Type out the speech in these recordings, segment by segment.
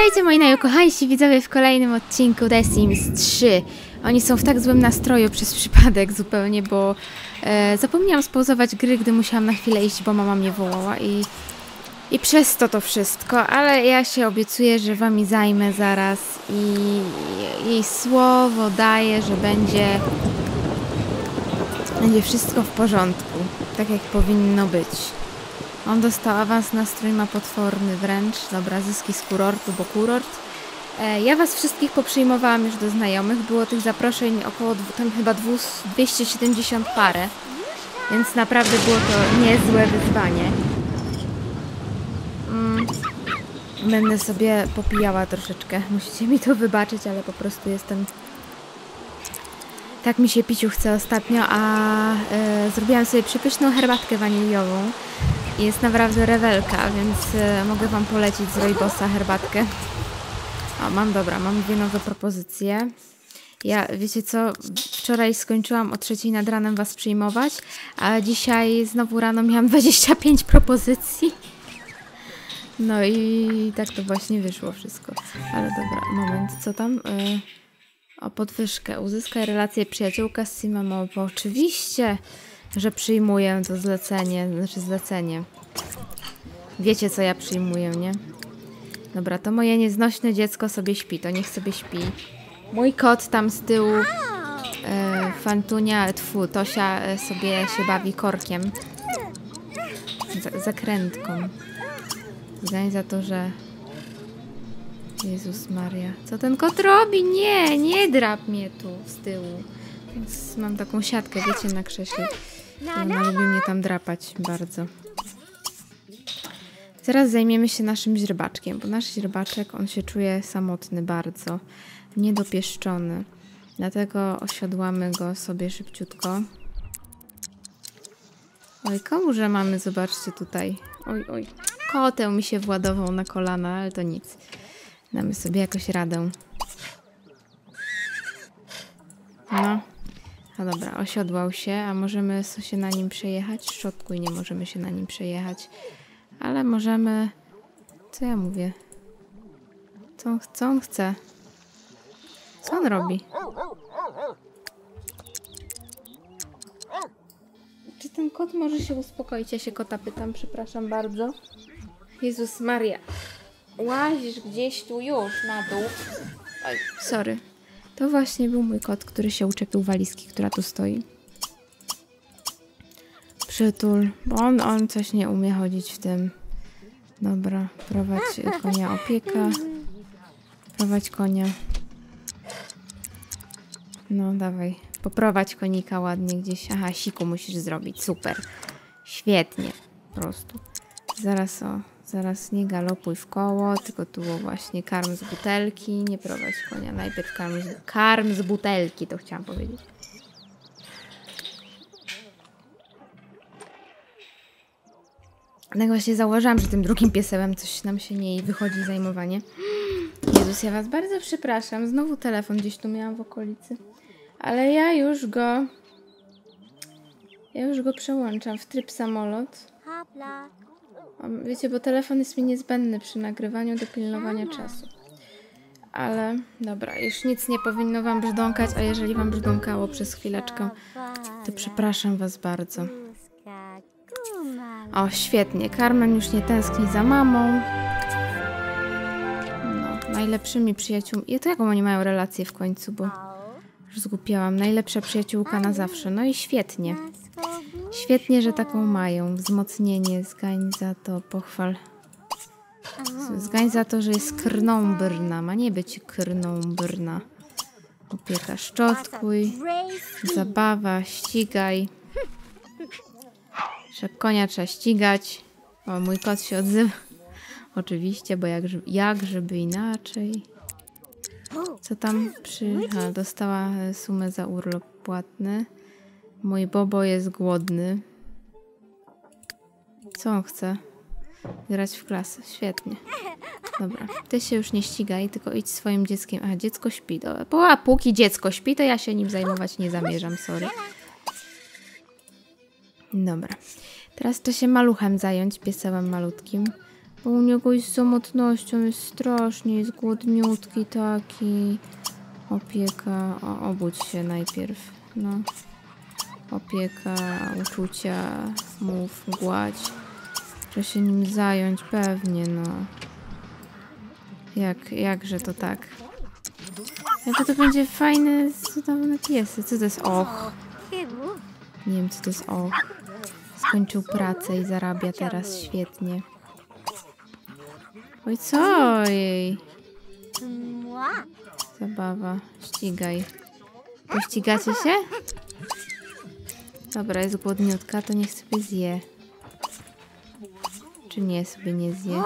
Witajcie moi najukochańsi widzowie w kolejnym odcinku The Sims 3. Oni są w tak złym nastroju przez przypadek zupełnie, bo e, zapomniałam spauzować gry, gdy musiałam na chwilę iść, bo mama mnie wołała i, i przez to to wszystko, ale ja się obiecuję, że wami zajmę zaraz i jej słowo daje, że będzie będzie wszystko w porządku, tak jak powinno być. On dostał awans, nastrój ma potworny wręcz. Dobra, zyski z kurortu, bo kurort. E, ja was wszystkich poprzyjmowałam już do znajomych. Było tych zaproszeń około tam chyba 200 270 parę. Więc naprawdę było to niezłe wyzwanie. Mm. Będę sobie popijała troszeczkę. Musicie mi to wybaczyć, ale po prostu jestem tak mi się piciu chce ostatnio, a e, zrobiłam sobie przepyszną herbatkę waniliową. Jest naprawdę rewelka, więc e, mogę Wam polecić z Rojbosa herbatkę. O, mam dobra, mam dwie nowe propozycje. Ja, wiecie co, wczoraj skończyłam o trzeciej nad ranem Was przyjmować, a dzisiaj znowu rano miałam 25 propozycji. No i tak to właśnie wyszło wszystko. Ale dobra, moment, co tam? Y o podwyżkę. Uzyskaj relację przyjaciółka z Simamo, bo oczywiście, że przyjmuję to zlecenie, znaczy zlecenie. Wiecie, co ja przyjmuję, nie? Dobra, to moje nieznośne dziecko sobie śpi, to niech sobie śpi. Mój kot tam z tyłu, e, Fantunia, tfu, Tosia e, sobie się bawi korkiem. Z, zakrętką. Zdań za to, że Jezus Maria. Co ten kot robi? Nie, nie drap mnie tu z tyłu. Więc mam taką siatkę, wiecie, na krześle. Ona lubi mnie tam drapać bardzo. Teraz zajmiemy się naszym źrebaczkiem, bo nasz źrebaczek, on się czuje samotny bardzo. Niedopieszczony. Dlatego osiodłamy go sobie szybciutko. Oj, komu że mamy? Zobaczcie tutaj. Oj, oj. Koteł mi się władował na kolana, ale to nic. Damy sobie jakoś radę. No. A dobra, osiodłał się, a możemy się na nim przejechać? Szczotkuj, nie możemy się na nim przejechać. Ale możemy... Co ja mówię? Co co on chce? Co on robi? Czy ten kot może się uspokoić? Ja się kota pytam, przepraszam bardzo. Jezus Maria. Łazisz gdzieś tu już na dół. Oj, sorry. To właśnie był mój kot, który się uczepił walizki, która tu stoi. Przytul, bo on, on coś nie umie chodzić w tym. Dobra, prowadź konia opieka. Prowadź konia. No, dawaj. Poprowadź konika ładnie gdzieś. Aha, siku musisz zrobić. Super. Świetnie. Po prostu. Zaraz o, zaraz nie galopuj w koło, tylko tu właśnie karm z butelki. Nie prowadź konia. Najpierw karm z, karm z butelki, to chciałam powiedzieć. Tak właśnie zauważyłam, że tym drugim piesełem coś nam się nie wychodzi zajmowanie. Jezus, ja was bardzo przepraszam. Znowu telefon gdzieś tu miałam w okolicy. Ale ja już go... Ja już go przełączam w tryb samolot. Wiecie, bo telefon jest mi niezbędny przy nagrywaniu do pilnowania czasu. Ale dobra, już nic nie powinno wam brzdąkać, a jeżeli wam brzdąkało przez chwileczkę, to przepraszam was bardzo. O, świetnie. Carmen już nie tęskni za mamą. No, najlepszymi przyjaciółmi. I to jaką oni mają relację w końcu, bo już zgupiałam. Najlepsza przyjaciółka na zawsze. No i świetnie. Świetnie, że taką mają. Wzmocnienie, zgań za to, pochwal. Zgań za to, że jest krną brna. Ma nie być krną brna. Opieka, szczotkuj. Zabawa, ścigaj. Że trzeba ścigać. O, mój kot się odzywa. Oczywiście, bo jak, jak żeby inaczej. Co tam przy... A, dostała sumę za urlop płatny. Mój Bobo jest głodny. Co on chce? Grać w klasę. Świetnie. Dobra. Ty się już nie ścigaj, tylko idź swoim dzieckiem. A, dziecko śpi. Bo, a póki dziecko śpi, to ja się nim zajmować nie zamierzam, sorry. Dobra. Teraz trzeba się maluchem zająć, piesełem malutkim. Bo u niego jest samotnością, jest strasznie, jest głodniutki taki. Opieka, o, obudź się najpierw, no. Opieka, uczucia, mów, gładź. Trzeba się nim zająć, pewnie, no. Jak, jakże to tak? Jaka to będzie fajny, cudowny piesy. Co to jest och? Nie wiem, co to jest och. Skończył pracę i zarabia teraz świetnie. Oj, co jej? Zabawa. Ścigaj. Pościgacie się? Dobra, jest głodniutka, to niech sobie zje. Czy nie sobie nie zje?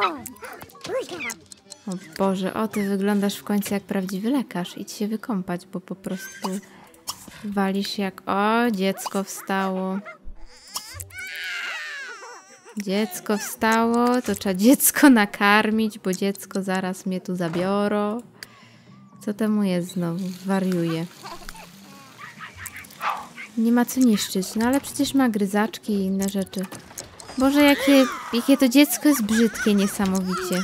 O Boże, o ty wyglądasz w końcu jak prawdziwy lekarz. Idź się wykąpać, bo po prostu walisz jak... O, dziecko wstało. Dziecko wstało, to trzeba dziecko nakarmić, bo dziecko zaraz mnie tu zabiorą. Co temu jest znowu? Wariuje. Nie ma co niszczyć, no ale przecież ma gryzaczki i inne rzeczy. Boże, jakie, jakie to dziecko jest brzydkie niesamowicie.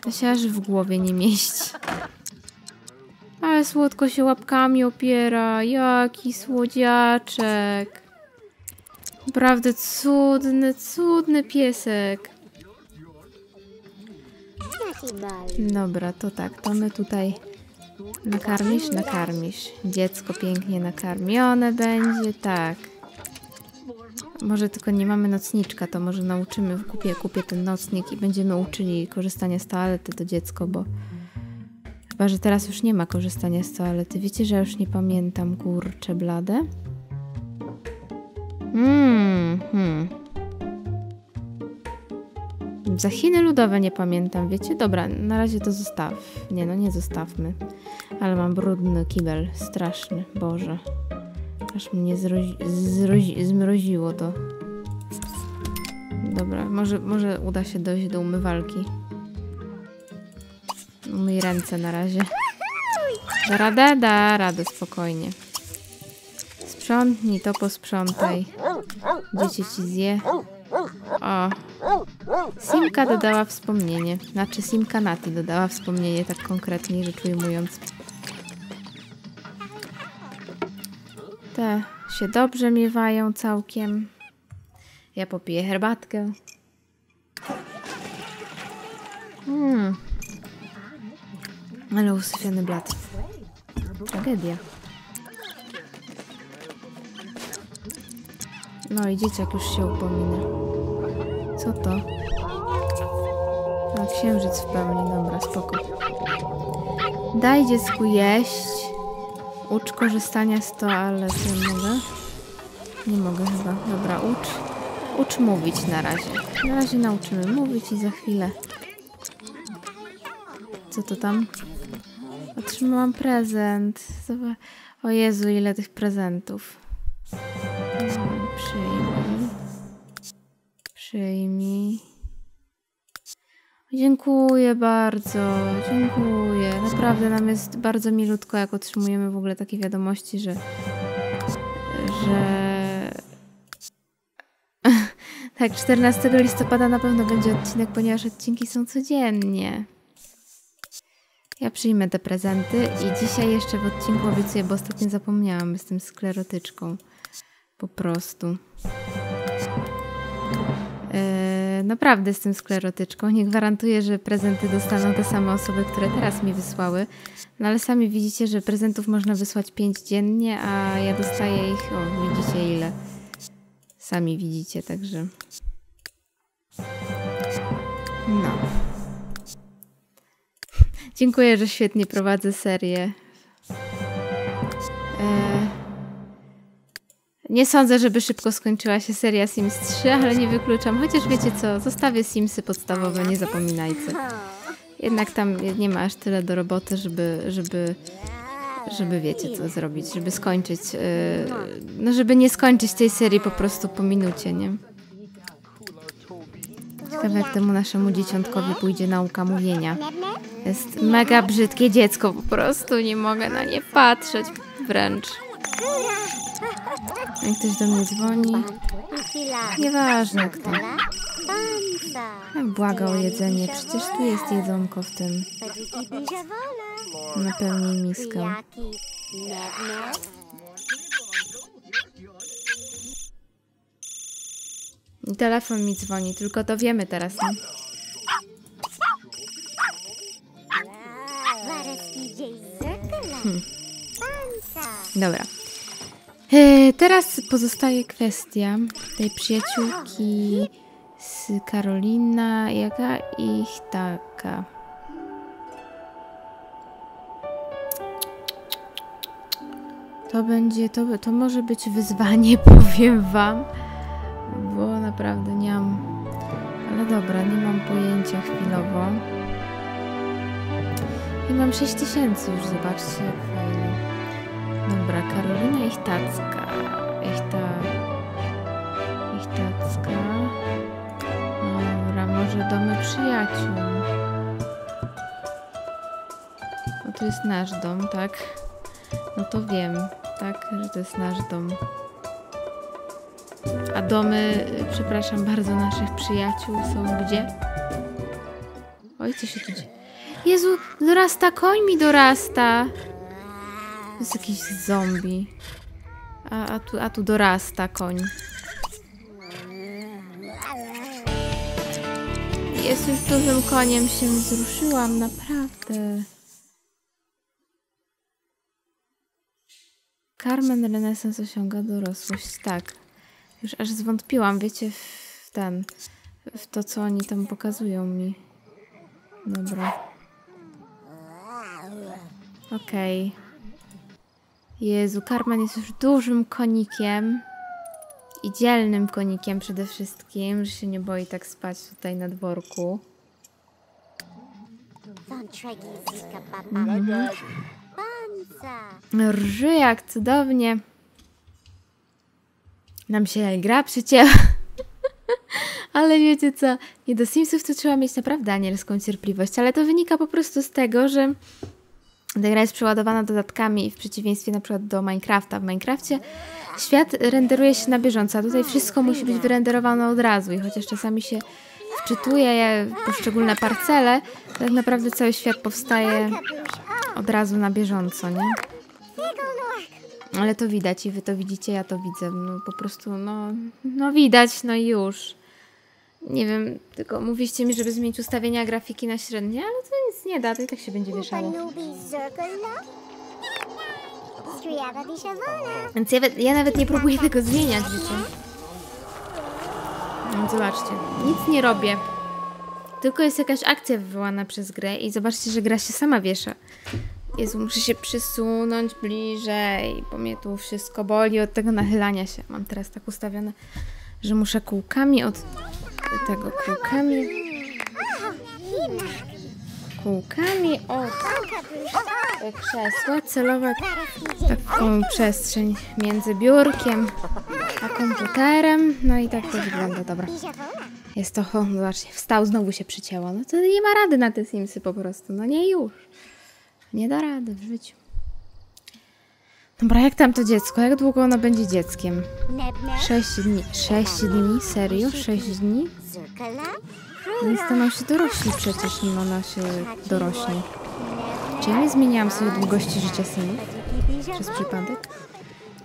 To się aż w głowie nie mieści. Ale słodko się łapkami opiera. Jaki słodziaczek. Naprawdę cudny, cudny piesek. Dobra, to tak, to my tutaj nakarmisz, nakarmisz. Dziecko pięknie nakarmione będzie, tak. Może tylko nie mamy nocniczka, to może nauczymy, kupię, kupię ten nocnik i będziemy uczyli korzystania z toalety to dziecko, bo chyba, że teraz już nie ma korzystania z toalety. Wiecie, że ja już nie pamiętam, kurcze blade? Mmm, hmm. Za Chiny ludowe nie pamiętam, wiecie? Dobra, na razie to zostaw. Nie no, nie zostawmy. Ale mam brudny kibel, straszny, Boże. Aż mnie zmroziło to. Dobra, może, może uda się dojść do umywalki. Umyj ręce na razie. Da radę? Da radę, spokojnie. Sprzątnij to, posprzątaj. Dziecię ci zje. O. Simka dodała wspomnienie. Znaczy Simka Nati dodała wspomnienie, tak konkretnie rzecz ujmując. Te się dobrze miewają całkiem. Ja popiję herbatkę. Mm. Ale usyfiony blat. Tragedia. No i dzieciak już się upomina. Co to? No, księżyc w pełni. Dobra, spoko. Daj dziecku jeść. Ucz korzystania z toalety. Mogę? Nie mogę chyba. Dobra, ucz. Ucz mówić na razie. Na razie nauczymy mówić i za chwilę. Co to tam? Otrzymałam prezent. O Jezu, ile tych prezentów. Dziękuję bardzo, dziękuję. Naprawdę nam jest bardzo milutko, jak otrzymujemy w ogóle takie wiadomości, że. że. tak, 14 listopada na pewno będzie odcinek, ponieważ odcinki są codziennie. Ja przyjmę te prezenty i dzisiaj jeszcze w odcinku obiecuję, bo ostatnio zapomniałam, jestem sklerotyczką. Po prostu. Yy, naprawdę jestem sklerotyczką. Nie gwarantuję, że prezenty dostaną te same osoby, które teraz mi wysłały. No ale sami widzicie, że prezentów można wysłać 5 dziennie, a ja dostaję ich, o widzicie ile. Sami widzicie, także... No. Dziękuję, że świetnie prowadzę serię. Nie sądzę, żeby szybko skończyła się seria Sims 3, ale nie wykluczam. Chociaż wiecie co, zostawię Simsy podstawowe, nie zapominajcie. Jednak tam nie ma aż tyle do roboty, żeby, żeby, żeby wiecie co zrobić, żeby skończyć, yy, no żeby nie skończyć tej serii po prostu po minucie, nie? Ciekawe jak temu naszemu dzieciątkowi pójdzie nauka mówienia. Jest mega brzydkie dziecko, po prostu nie mogę na nie patrzeć wręcz. Jak ktoś do mnie dzwoni, nieważne kto. Błaga o jedzenie, przecież tu jest jedzonko w tym. Napełnij miskę. Telefon mi dzwoni, tylko to wiemy teraz, zrkala. Pansa. Dobra. E, teraz pozostaje kwestia tej przyjaciółki z Karolina, jaka ich taka. To będzie, to, to może być wyzwanie, powiem wam, bo naprawdę nie mam, ale dobra, nie mam pojęcia chwilowo. I mam 6000 już, zobaczcie. Dobra, Karolina Ichtacka. Ichta... Ichtacka. Dobra, może domy przyjaciół. No to jest nasz dom, tak? No to wiem, tak, że to jest nasz dom. A domy, przepraszam bardzo, naszych przyjaciół są gdzie? Oj, co się tu dzieje? Jezu, dorasta, koń mi dorasta. Jest jakiś zombie. A, a, tu, a tu dorasta koń. Jestem dużym koniem, się wzruszyłam, naprawdę. Carmen Renesans osiąga dorosłość, tak. Już aż zwątpiłam, wiecie, w ten, w to, co oni tam pokazują mi. Dobra. Okej. Jezu, Carmen jest już dużym konikiem. I dzielnym konikiem przede wszystkim, że się nie boi tak spać tutaj na dworku. Pansa. Rży jak cudownie. Nam się gra przycięła. Ale wiecie co, nie do Simsów to trzeba mieć naprawdę anielską cierpliwość, ale to wynika po prostu z tego, że ta gra jest przeładowana dodatkami w przeciwieństwie na przykład do Minecrafta. W Minecrafcie świat renderuje się na bieżąco, a tutaj wszystko musi być wyrenderowane od razu i chociaż czasami się wczytuje poszczególne parcele, tak naprawdę cały świat powstaje od razu na bieżąco, nie? Ale to widać i wy to widzicie, ja to widzę. No po prostu, no, no widać, no już. Nie wiem, tylko mówiście mi, żeby zmienić ustawienia grafiki na średnie, ale to nic nie da, to i tak się będzie wieszało. Więc ja, ja nawet nie próbuję tego zmieniać, wiecie. No, zobaczcie, nic nie robię. Tylko jest jakaś akcja wywołana przez grę i zobaczcie, że gra się sama wiesza. Jezu, muszę się przysunąć bliżej, bo mnie tu wszystko boli od tego nachylania się. Mam teraz tak ustawione, że muszę kółkami od tego, kółkami, kółkami od krzesła celować taką przestrzeń między biurkiem a komputerem. No i tak to wygląda, dobra. Jest to, o, zobaczcie, wstał, znowu się przycięło. No to nie ma rady na te Simsy po prostu, no nie już. Nie da rady w życiu. Dobra, jak tam to dziecko? Jak długo ono będzie dzieckiem? Neb, neb. Sześć dni. Sześć dni? Serio? Sześć dni? Zrkala? Oni staną się dorośli przecież, nim ona się dorośnie. Czy ja nie zmieniałam sobie długości życia? Padiki Przez przypadek?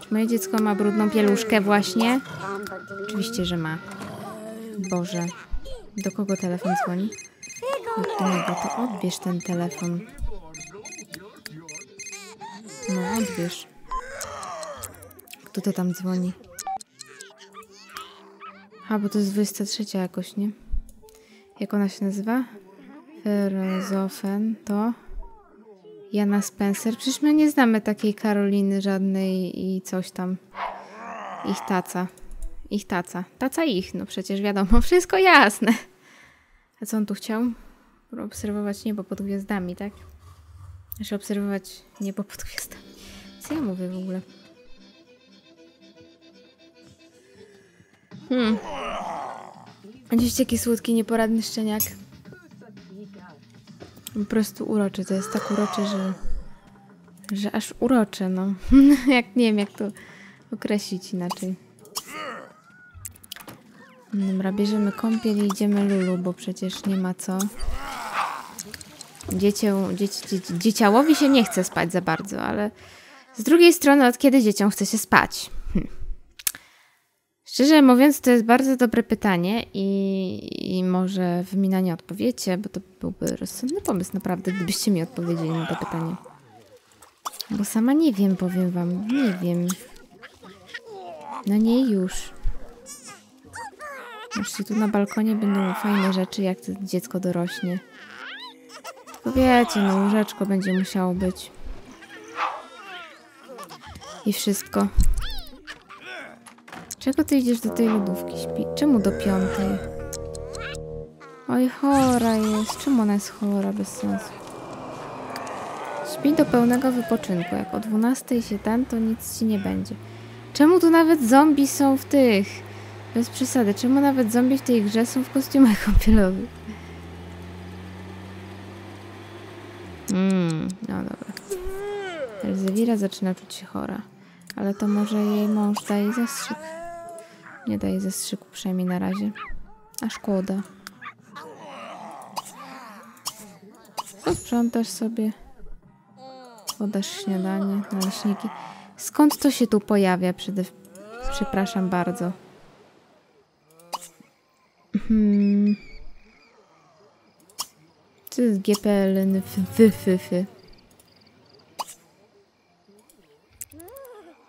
Czy moje dziecko ma brudną pieluszkę właśnie? Oczywiście, że ma. Boże. Do kogo telefon dzwoni? Do niego. To odbierz ten telefon. No, odbierz. Kto to tam dzwoni? A, bo to jest 23 jakoś, nie? Jak ona się nazywa? Ferozofen to... Jana Spencer. Przecież my nie znamy takiej Karoliny żadnej i coś tam. Ich taca. Ich taca. Taca ich, no przecież wiadomo, wszystko jasne. A co on tu chciał? Obserwować niebo pod gwiazdami, tak? Znaczy obserwować niebo pod gwiazdami. Co ja mówię w ogóle? Hmm. Widzicie, jaki słodki, nieporadny szczeniak. Po prostu uroczy. To jest tak uroczy, że, że aż urocze, no. jak nie wiem, jak to określić inaczej. Dobra, bierzemy kąpiel i idziemy Lulu, bo przecież nie ma co. Dziecię, dzieci, dzieci, dzieciałowi się nie chce spać za bardzo, ale z drugiej strony, od kiedy dzieciom chce się spać? Hm. Szczerze mówiąc, to jest bardzo dobre pytanie i, i może wy mi na nie odpowiecie, bo to byłby rozsądny pomysł naprawdę, gdybyście mi odpowiedzieli na to pytanie. Bo sama nie wiem, powiem wam, nie wiem. No nie już. Jeszcze tu na balkonie będą fajne rzeczy, jak to dziecko dorośnie. Tylko wiecie, no łóżeczko będzie musiało być. I wszystko. Czego ty idziesz do tej lodówki? Śpi? Czemu do piątej? Oj, chora jest. Czemu ona jest chora? Bez sensu. Śpi do pełnego wypoczynku. Jak o 12 się ten, to nic ci nie będzie. Czemu tu nawet zombie są w tych? Bez przesady. Czemu nawet zombie w tej grze są w kostiumach kąpielowych? Mmm, no dobra. Elzewira zaczyna czuć się chora. Ale to może jej mąż daje zastrzyk. Nie daje zastrzyku, przynajmniej na razie. A szkoda. Posprzątasz sobie. Podasz śniadanie, naleśniki. Skąd to się tu pojawia? Przede... Przepraszam bardzo. Hmm. Co jest fy, fy.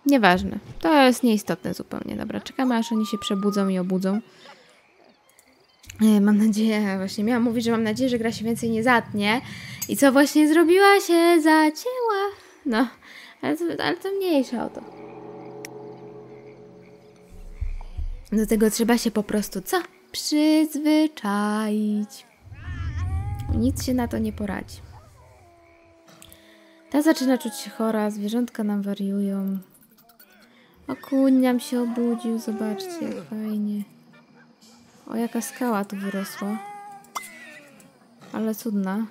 Nieważne. To jest nieistotne zupełnie. Dobra, czekamy aż oni się przebudzą i obudzą. E, Mam nadzieję, właśnie miałam mówić, że mam nadzieję, że gra się więcej nie zatnie. I co właśnie zrobiła? Się zacięła. No, ale to, ale to mniejsza o to. Do tego trzeba się po prostu co? Przyzwyczaić. Nic się na to nie poradzi. Ta zaczyna czuć się chora, zwierzątka nam wariują. O nam się obudził, zobaczcie jak fajnie. O jaka skała tu wyrosła. Ale cudna.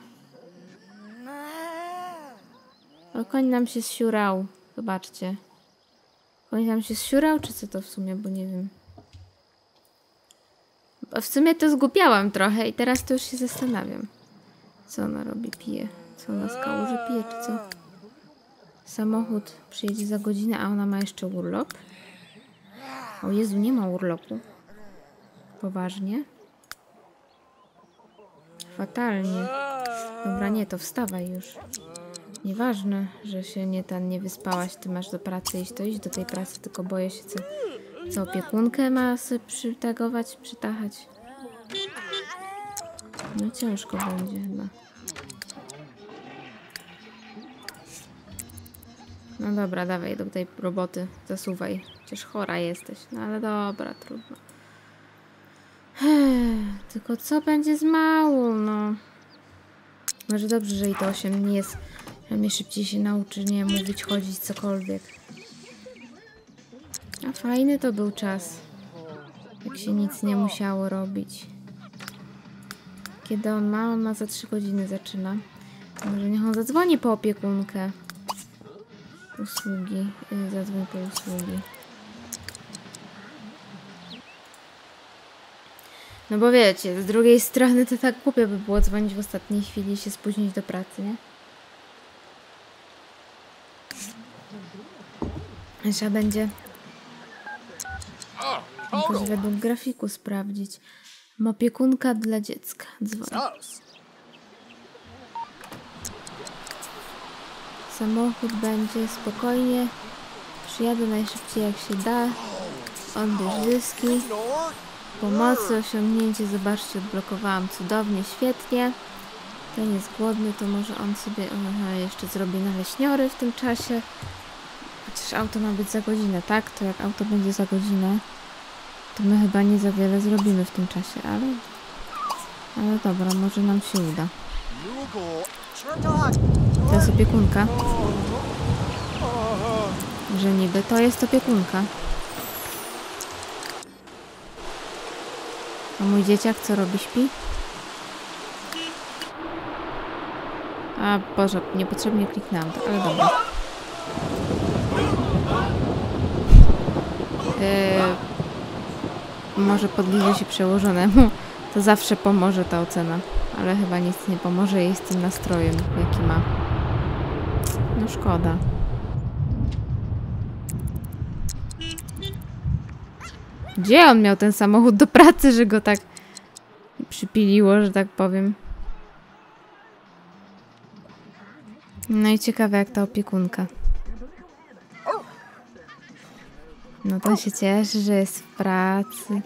O koń nam się zsiurał, zobaczcie. Koń nam się zsiurał, czy co to w sumie, bo nie wiem. Bo w sumie to zgubiałam trochę i teraz to już się zastanawiam. Co ona robi? Pije. Co ona z kałuży pije, czy co? Samochód przyjedzie za godzinę, a ona ma jeszcze urlop. O Jezu, nie ma urlopu. Poważnie? Fatalnie. Dobra, nie, to wstawaj już. Nieważne, że się nie ten nie wyspałaś, ty masz do pracy iść, to idź do tej pracy, tylko boję się, co, co opiekunkę ma sobie przytagować, przytachać. No ciężko będzie chyba. No dobra, dawaj do tej roboty, zasuwaj. Przecież chora jesteś. No ale dobra, trudno. Tylko co będzie z małą, no. Może dobrze, że i to 8 nie jest. Że mnie szybciej się nauczy, nie mówić, chodzić, cokolwiek. A fajny to był czas. Jak się nic nie musiało robić. Kiedy on ma? On ma za 3 godziny zaczyna. Może niech on zadzwoni po opiekunkę. Usługi. y, Zadzwoń po usługi. No bo wiecie, z drugiej strony to tak głupio by było dzwonić w ostatniej chwili i się spóźnić do pracy, nie? Trzeba będzie jakoś według grafiku sprawdzić. Opiekunka dla dziecka. Dzwoń. Samochód będzie spokojnie. Przyjadę najszybciej jak się da. Odbierz zyski. Pomocy, osiągnięcie, zobaczcie, odblokowałam cudownie, świetnie. Ten jest głodny, to może on sobie aha, jeszcze zrobi naleśniory w tym czasie. Chociaż auto ma być za godzinę, tak? To jak auto będzie za godzinę, to my chyba nie za wiele zrobimy w tym czasie, ale... Ale dobra, może nam się uda. To jest opiekunka. Że niby to jest opiekunka. A mój dzieciak co robi? Śpi? A Boże, niepotrzebnie kliknęłam to, ale dobra. Yy, może podliże się przełożonemu, to zawsze pomoże ta ocena. Ale chyba nic nie pomoże jej z tym nastrojem, jaki ma. No szkoda. Gdzie on miał ten samochód do pracy, że go tak przypiliło, że tak powiem? No i ciekawe jak ta opiekunka. No to się cieszy, że jest w pracy.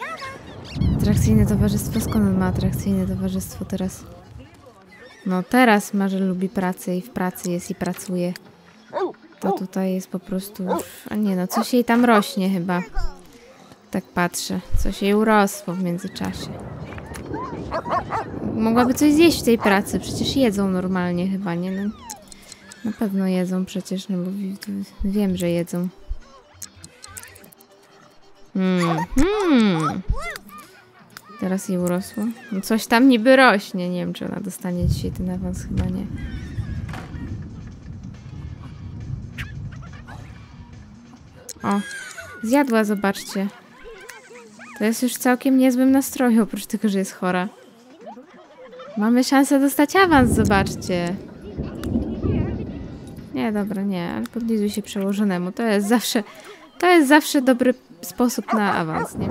Atrakcyjne towarzystwo? Skąd on ma atrakcyjne towarzystwo teraz? No teraz ma, że lubi pracę i w pracy jest i pracuje. To tutaj jest po prostu. A nie no, coś jej tam rośnie chyba. Tak patrzę. Coś jej urosło w międzyczasie. Mogłaby coś zjeść w tej pracy. Przecież jedzą normalnie chyba, nie? No, na pewno jedzą przecież, no bo wi- wiem, że jedzą. Hmm, hmm. Teraz jej urosło. No coś tam niby rośnie. Nie wiem, czy ona dostanie dzisiaj ten awans. Chyba nie. O, zjadła, zobaczcie. To jest już całkiem niezłym nastroju, oprócz tego, że jest chora. Mamy szansę dostać awans, zobaczcie. Nie, dobra, nie, ale podlizuj się przełożonemu. To jest zawsze, to jest zawsze dobry sposób na awans, nie?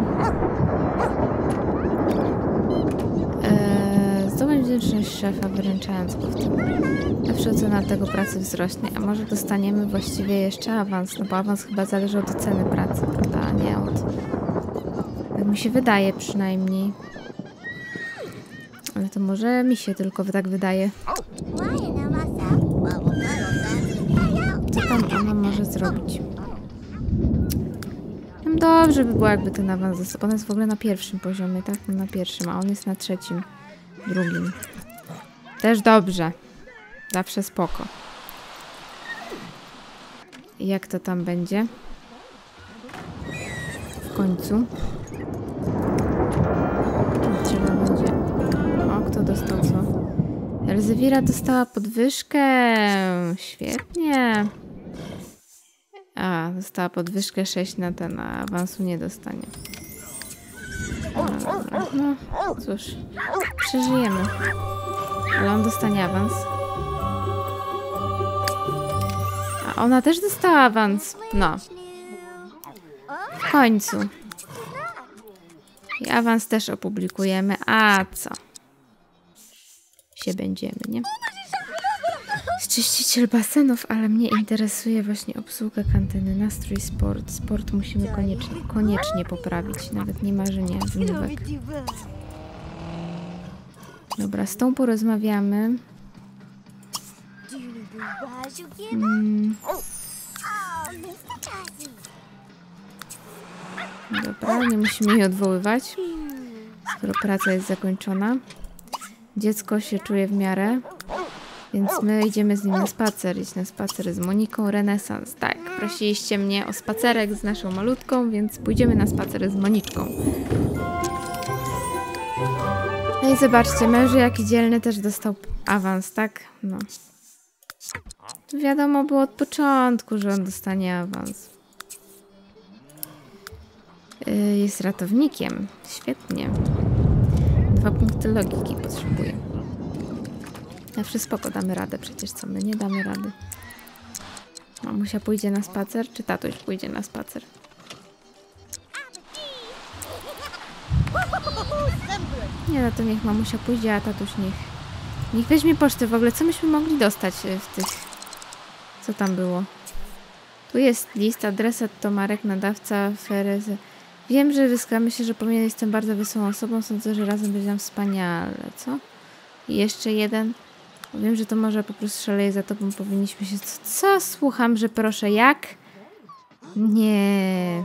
Eee, zdobądź wdzięczność szefa, wyręczając go w tym. Zawsze ocena tego pracy wzrośnie, a może dostaniemy właściwie jeszcze awans, no bo awans chyba zależy od oceny pracy, prawda, a nie od... Tak mi się wydaje przynajmniej. Ale to może mi się tylko tak wydaje. Co tam ona może zrobić? No Dobrze by było, jakby ten awans został. Ona jest w ogóle na pierwszym poziomie, tak? No na pierwszym, a on jest na trzecim, drugim. Też dobrze. Zawsze spoko. Jak to tam będzie? W końcu. Trzeba będzie... O, kto dostał co? Elzewira dostała podwyżkę. Świetnie. A, dostała podwyżkę 6 na ten, a awansu nie dostanie. Dobra, no cóż, przeżyjemy. Ale on dostanie awans. A ona też dostała awans. No, w końcu. I awans też opublikujemy. A co? Się będziemy, nie? Czyściciel basenów, ale mnie interesuje właśnie obsługa kantyny, nastrój, sport. Sport musimy koniecznie, koniecznie poprawić, nawet nie marzenia, wymówek. Dobra, z tą porozmawiamy. Mm, dobra, nie musimy jej odwoływać, skoro praca jest zakończona. Dziecko się czuje w miarę. Więc my idziemy z nim na spacer. Idź na spacer z Moniką Renesans. Tak, prosiliście mnie o spacerek z naszą malutką, więc pójdziemy na spacer z Moniczką. No i zobaczcie, mężu jaki dzielny też dostał awans, tak? No. Wiadomo było od początku, że on dostanie awans. Yy, Jest ratownikiem. Świetnie. Dwa punkty logiki potrzebuję. Zawsze damy radę, przecież co my nie damy rady. Mamusia pójdzie na spacer, czy tatuś pójdzie na spacer? Nie, no to niech mamusia pójdzie, a tatuś niech... Niech weźmie pocztę w ogóle. Co myśmy mogli dostać e, w tych... Co tam było? Tu jest list, adresat, tomarek, nadawca, Ferez. Wiem, że wyskamy się, że powinien jestem bardzo wesołą osobą. Sądzę, że razem będzie nam wspaniale, co? I jeszcze jeden. Wiem, że to może po prostu szaleje za tobą. Powinniśmy się... Co? Słucham, że proszę, jak? Nie.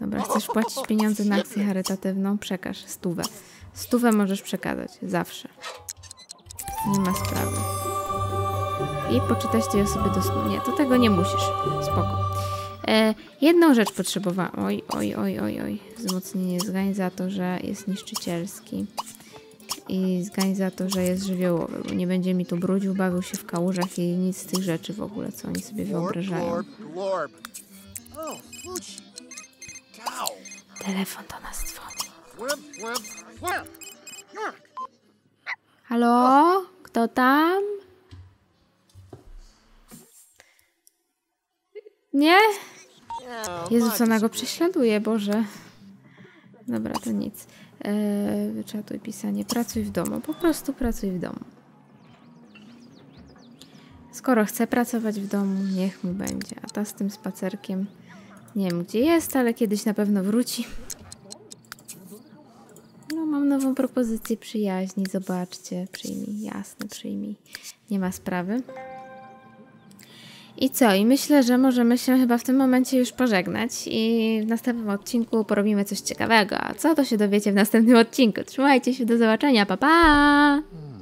Dobra, chcesz płacić pieniądze na akcję charytatywną? Przekaż stówę. Stówę możesz przekazać. Zawsze. Nie ma sprawy. I poczytać tej osobie do snu. Nie, to tego nie musisz. Spoko. E, jedną rzecz potrzebowałam. Oj, oj, oj, oj, oj. Wzmocnienie zgań za to, że jest niszczycielski. I zgań za to, że jest żywiołowy, bo nie będzie mi tu brudził, bawił się w kałużach i nic z tych rzeczy w ogóle, co oni sobie wyobrażają. Oh. Telefon do nas dzwoni. Halo? Kto tam? Nie? Jezus, ona go prześladuje, Boże. Dobra, to nic. Eee, pisanie. Pracuj w domu. Po prostu pracuj w domu. Skoro chce pracować w domu, niech mu będzie. A ta z tym spacerkiem nie wiem gdzie jest, ale kiedyś na pewno wróci. No, mam nową propozycję przyjaźni. Zobaczcie. Przyjmij. Jasne, przyjmij. Nie ma sprawy. I co? I myślę, że możemy się chyba w tym momencie już pożegnać i w następnym odcinku porobimy coś ciekawego. A co to się dowiecie w następnym odcinku? Trzymajcie się, do zobaczenia, pa pa!